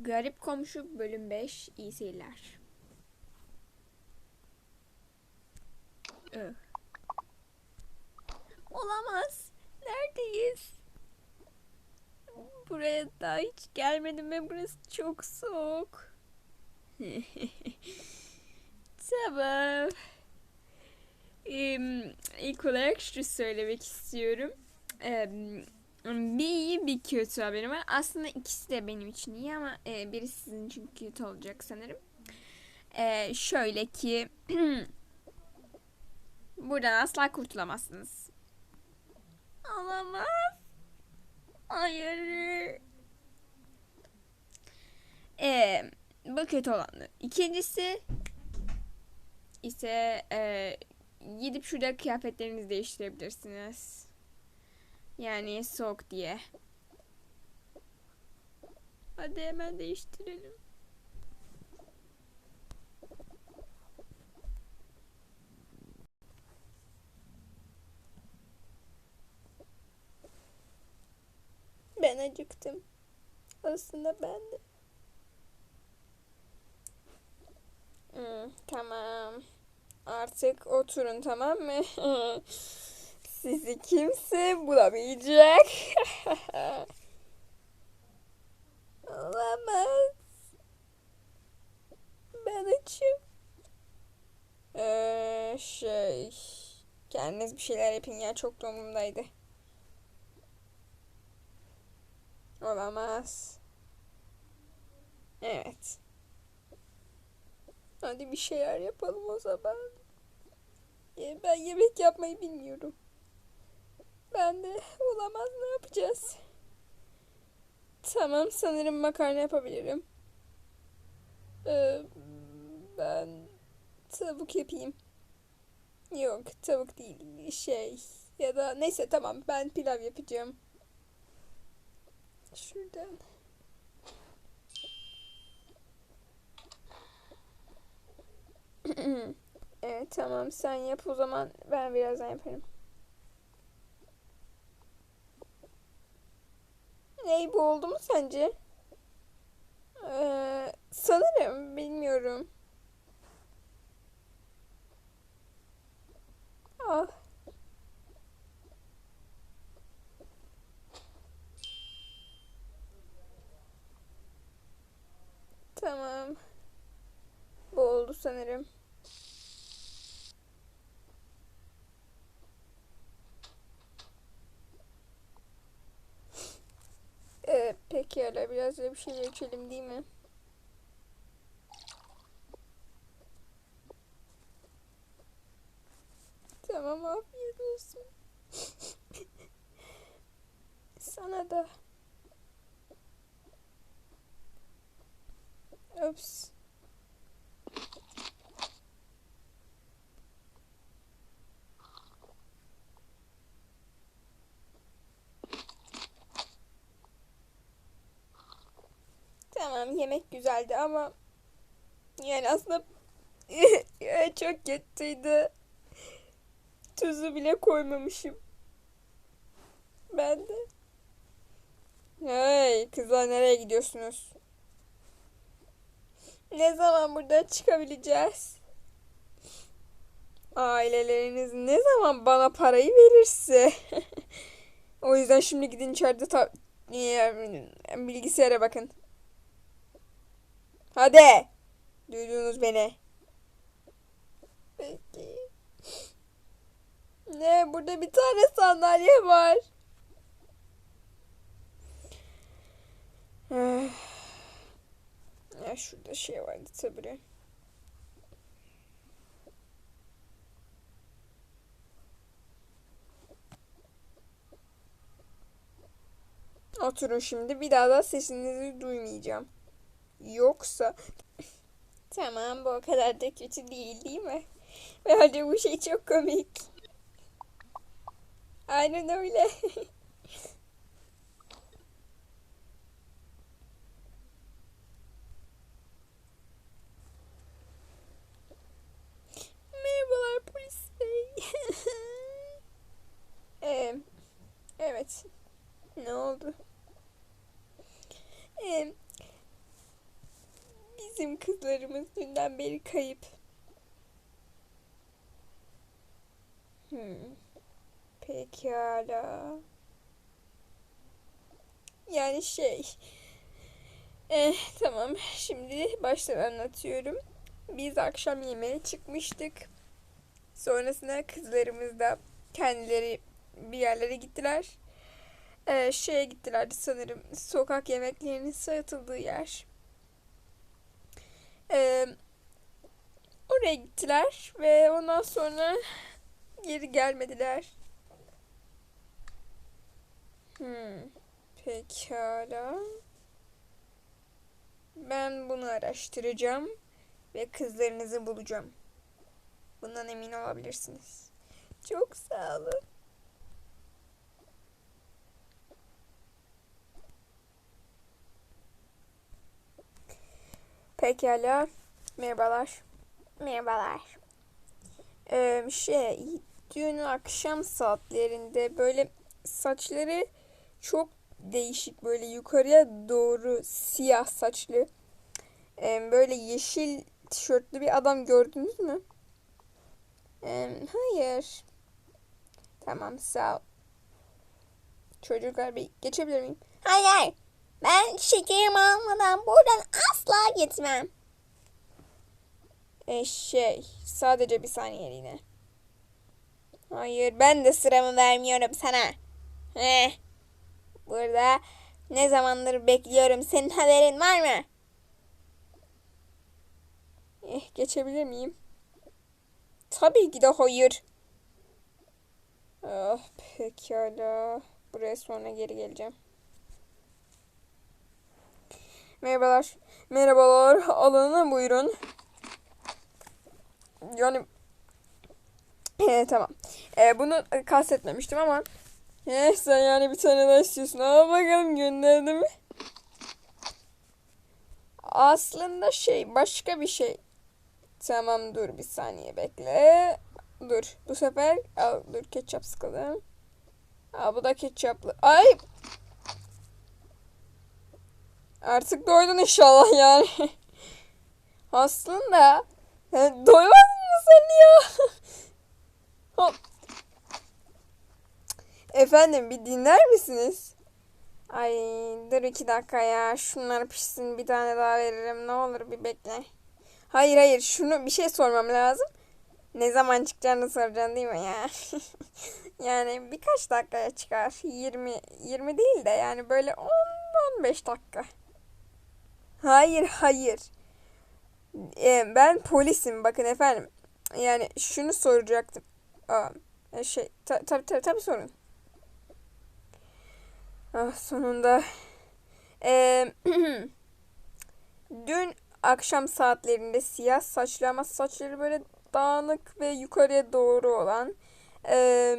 Garip Komşu bölüm 5 iyi seyirler. Ih. Olamaz. Neredeyiz? Buraya daha hiç gelmedim ve burası çok soğuk. tamam. Em, İlk olarak şu söylemek istiyorum. Em, bir iyi bir kötü haberim var. Aslında ikisi de benim için iyi ama e, biri sizin için kötü olacak sanırım. E, şöyle ki buradan asla kurtulamazsınız. Olamaz. Hayır. E, bu kötü olanı. İkincisi ise e, gidip şurada kıyafetlerinizi değiştirebilirsiniz. Yani soğuk diye. Hadi hemen değiştirelim. Ben acıktım. Aslında ben de. Hmm, tamam. Artık oturun tamam mı? Sizi kimse bulamayacak. Olamaz. Ben açım. Ee, şey... Kendiniz bir şeyler yapın ya çok da umurumdaydı. Olamaz. Evet. Hadi bir şeyler yapalım o zaman. Ee, Ben yemek yapmayı bilmiyorum. Ben de olamaz ne yapacağız? Tamam sanırım makarna yapabilirim. Ee, ben tavuk yapayım. Yok tavuk değil şey ya da neyse tamam ben pilav yapacağım. Şuradan. Evet tamam sen yap o zaman ben birazdan yaparım. Ney bu oldu mu sence? Ee, sanırım bilmiyorum. Ah. Tamam. Bu oldu sanırım. Ee, pekala biraz da bir şeyler içelim değil mi? Tamam afiyet olsun. Sana da. Ups. Tamam yemek güzeldi ama yani aslında çok kötüydü. Tuzu bile koymamışım. Ben de. Hey kızlar nereye gidiyorsunuz? Ne zaman buradan çıkabileceğiz? Aileleriniz ne zaman bana parayı verirse. o yüzden şimdi gidin içeride ta- bilgisayara bakın. Hadi. Duydunuz beni. Peki. Ne? Burada bir tane sandalye var. Ah. Ya şurada şey vardı tabii. Oturun şimdi. Bir daha da sesinizi duymayacağım. Yoksa... tamam bu o kadar da kötü değil değil mi? Bence bu şey çok komik. Aynen öyle. Merhabalar polis bey. Ee, evet. Ne oldu? Ee, Bizim kızlarımız dünden beri kayıp. Hmm. Pekala. Yani şey... Eh, tamam. Şimdi baştan anlatıyorum. Biz akşam yemeğe çıkmıştık. Sonrasında kızlarımız da kendileri bir yerlere gittiler. Ee, şeye gittilerdi sanırım. Sokak yemeklerinin satıldığı yer. Ee, oraya gittiler ve ondan sonra geri gelmediler. Hmm, pekala. Ben bunu araştıracağım ve kızlarınızı bulacağım. Bundan emin olabilirsiniz. Çok sağ olun. Pekala. Merhabalar. Merhabalar. Ee, şey, dün akşam saatlerinde böyle saçları çok değişik böyle yukarıya doğru siyah saçlı ee, böyle yeşil tişörtlü bir adam gördünüz mü? Ee, hayır. Tamam sağ ol. Çocuklar bir geçebilir miyim? Hayır. Ben şekerimi almadan buradan asla gitmem. E şey sadece bir saniyeliğine. Hayır ben de sıramı vermiyorum sana. Heh. Burada ne zamandır bekliyorum. Senin haberin var mı? Eh, geçebilir miyim? Tabii ki de hayır. Ah pekala. Buraya sonra geri geleceğim. Merhabalar. Merhabalar. Alanına buyurun. Yani ee, tamam. Ee, bunu kastetmemiştim ama ee, sen yani bir tane daha istiyorsun. Al bakalım gönderdi mi? Aslında şey başka bir şey. Tamam dur bir saniye bekle. Dur bu sefer al dur ketçap sıkalım. Aa bu da ketçaplı. Ay! Artık doydun inşallah yani. Aslında e, doymadın mı sen ya? Efendim bir dinler misiniz? Ay dur iki dakika ya. Şunlar pişsin bir tane daha veririm. Ne olur bir bekle. Hayır hayır şunu bir şey sormam lazım. Ne zaman çıkacağını soracaksın değil mi ya? yani birkaç dakikaya çıkar. 20 20 değil de yani böyle 10 15 dakika. Hayır hayır. Ee, ben polisim bakın efendim. Yani şunu soracaktım. Aa, e, şey tabi tabi tabi tabi sorun. Ah sonunda. Ee, dün akşam saatlerinde siyah saçlı ama saçları böyle dağınık ve yukarıya doğru olan ee,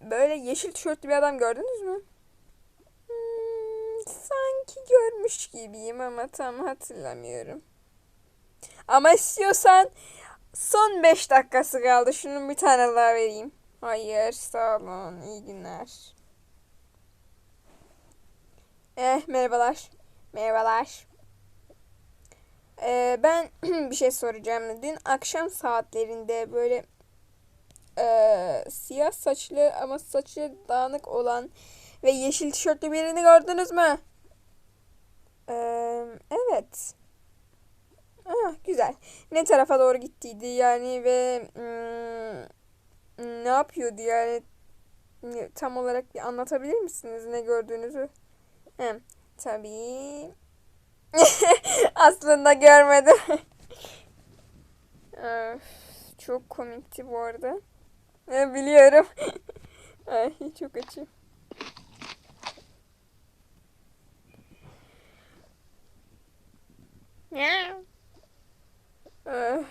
böyle yeşil tişörtlü bir adam gördünüz mü? Sanki görmüş gibiyim ama tam hatırlamıyorum. Ama istiyorsan son 5 dakikası kaldı. Şunun bir tane daha vereyim. Hayır sağ olun. İyi günler. Eh merhabalar. Merhabalar. Ee, ben bir şey soracağım. Dün akşam saatlerinde böyle e, siyah saçlı ama saçı dağınık olan ve yeşil tişörtlü birini gördünüz mü? Ee, evet. Ah, güzel. Ne tarafa doğru gittiydi yani ve hmm, ne yapıyordu yani tam olarak anlatabilir misiniz ne gördüğünüzü? Hem tabii. Aslında görmedim. Öf, çok komikti bu arada. Ha, biliyorum. Ay, çok açım. Öf,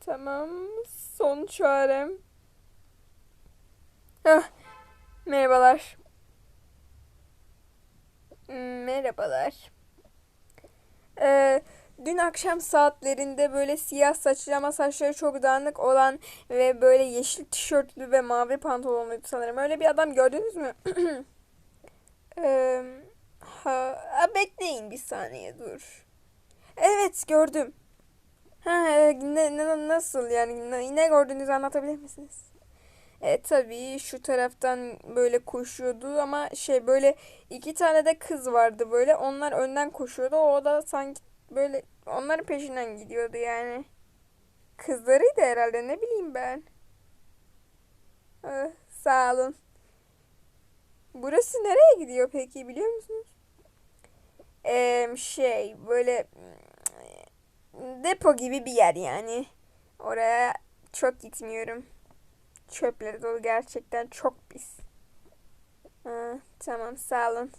tamam. Son çarem. Merhabalar. Merhabalar. Ee, dün akşam saatlerinde böyle siyah saçlı ama saçları çok dağınık olan ve böyle yeşil tişörtlü ve mavi pantolonluydu sanırım. Öyle bir adam gördünüz mü? ee, ha, bekleyin bir saniye dur. Evet gördüm. Ha, e, ne, ne- nasıl yani ne, ne gördüğünüzü anlatabilir misiniz? E tabii şu taraftan böyle koşuyordu ama şey böyle iki tane de kız vardı böyle onlar önden koşuyordu o da sanki böyle onların peşinden gidiyordu yani. Kızlarıydı herhalde ne bileyim ben. Ah, sağ olun. Burası nereye gidiyor peki biliyor musunuz? Eee şey böyle mm, depo gibi bir yer yani. Oraya çok gitmiyorum. Çöpleri dolu gerçekten çok pis. Ha, tamam sağ olun.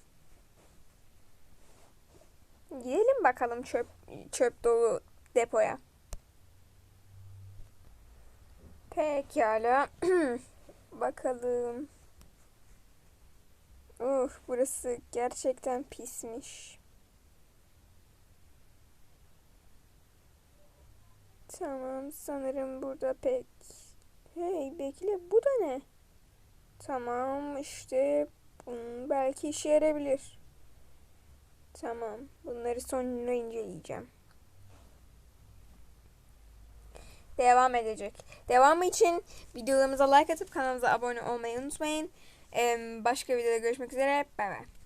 Gidelim bakalım çöp çöp dolu depoya. Pekala. bakalım. Uf, burası gerçekten pismiş. Tamam, sanırım burada pek... Hey, bekle, bu da ne? Tamam, işte belki işe yarayabilir. Tamam, bunları sonra inceleyeceğim. Devam edecek. Devamı için videolarımıza like atıp kanalımıza abone olmayı unutmayın. Em, Başka videoda görüşmek üzere. Bay bay.